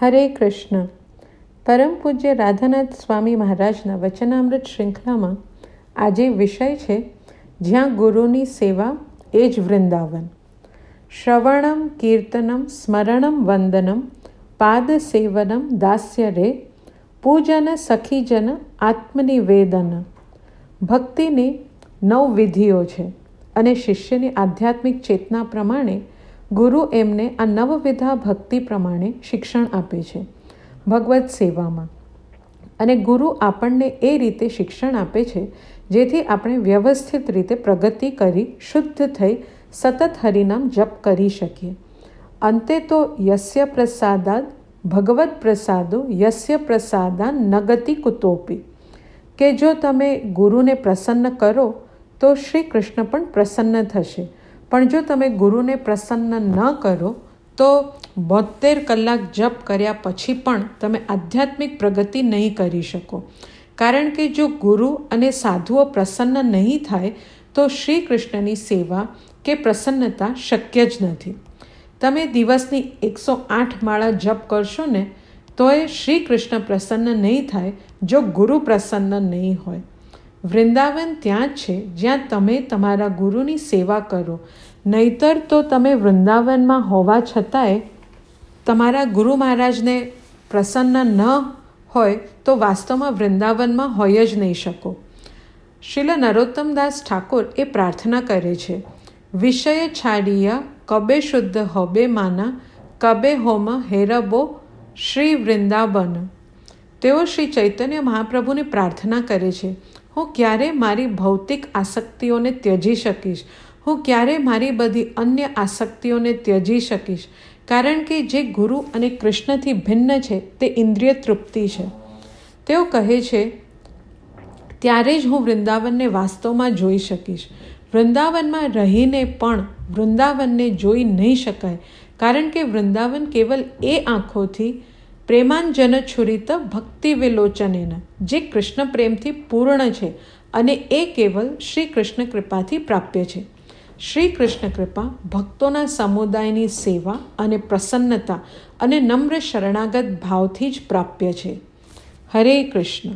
હરે કૃષ્ણ. પરમ પૂજ્ય રાધાનાથ સ્વામી મહારાજના વચનામૃત શૃંખલામાં આજે વિષય છે, જ્યાં ગુરુની સેવા એ જ વૃંદાવન. શ્રવણમ કીર્તનમ સ્મરણમ વંદનમ પાદ સેવનમ દાસ્ય રે પૂજન સખીજન આત્મનિવેદન. ભક્તિની નવ વિધિઓ છે અને શિષ્યની આધ્યાત્મિક ચેતના પ્રમાણે ગુરુ એમને આ નવવિધા ભક્તિ પ્રમાણે શિક્ષણ આપે છે. ભગવત સેવામાં. અને ગુરુ આપણને એ રીતે શિક્ષણ આપે છે, જેથી આપણે વ્યવસ્થિત રીતે પ્રગતિ કરી, શુદ્ધ થઈ, સતત હરિનામ જપ કરી શકીએ. અંતે તો યસ્ય પ્રસાદાદ, ભગવત પ્રસાદો, યસ્ય પ્રસાદા નગતિ કુતોપી. કે જો તમે ગુરુને પ્રસન્ન કરો, તો શ્રી કૃષ્ણ પણ પ્રસન્ન થશે. પણ જો તમે ગુરુને પ્રસન્ન ન કરો, તો બોતેર કલાક જપ કર્યા પછી પણ તમે આધ્યાત્મિક પ્રગતિ નહીં કરી શકો. કારણ કે જો ગુરુ અને સાધુઓ પ્રસન્ન નહીં થાય, તો શ્રી કૃષ્ણની સેવા કે પ્રસન્નતા શક્ય જ નથી. તમે દિવસની એકસો આઠ માળા જપ કરશો ને, તો એ શ્રી કૃષ્ણ પ્રસન્ન નહીં થાય, જો ગુરુ પ્રસન્ન નહીં હોય. વૃંદાવન ત્યાં જ છે, જ્યાં તમે તમારા ગુરુની સેવા કરો. નહીતર તો તમે વૃંદાવનમાં હોવા છતાંય તમારા ગુરુ મહારાજને પ્રસન્ન ન હોય તો વાસ્તવમાં વૃંદાવનમાં હોય જ નહીં શકો. શિલ નરોત્તમદાસ ઠાકોર એ પ્રાર્થના કરે છે, વિષય છાડિયા કબે શુદ્ધ હોબે માના, કબે હોમ હેરબો શ્રી વૃંદાવન. તેઓ શ્રી ચૈતન્ય મહાપ્રભુને પ્રાર્થના કરે છે હું ક્યારે મારી ભૌતિક આસક્તિઓને ત્યજી શકીશ? હું ક્યારે મારી બધી અન્ય આસક્તિઓને ત્યજી શકીશ? કારણ કે જે ગુરુ અને કૃષ્ણથી ભિન્ન છે, તે ઇન્દ્રિય તૃપ્તિ છે. તેઓ કહે છે, ત્યારે જ હું વૃંદાવનને વાસ્તવમાં જોઈ શકીશ. વૃંદાવનમાં રહીને પણ વૃંદાવનને જોઈ નહીં શકાય. કારણ કે વૃંદાવન કેવલ એ આંખોથી પ્રેમાંજન છુરિત ભક્તિ વિલોચનેન જે કૃષ્ણ પ્રેમથી પૂર્ણ છે અને એ કેવલ શ્રી કૃષ્ણ કૃપાથી પ્રાપ્ય છે. શ્રી કૃષ્ણ કૃપા ભક્તોના સમુદાયની સેવા અને પ્રસન્નતા અને નમ્ર શરણાગત ભાવથી જ પ્રાપ્ય છે. હરે કૃષ્ણ.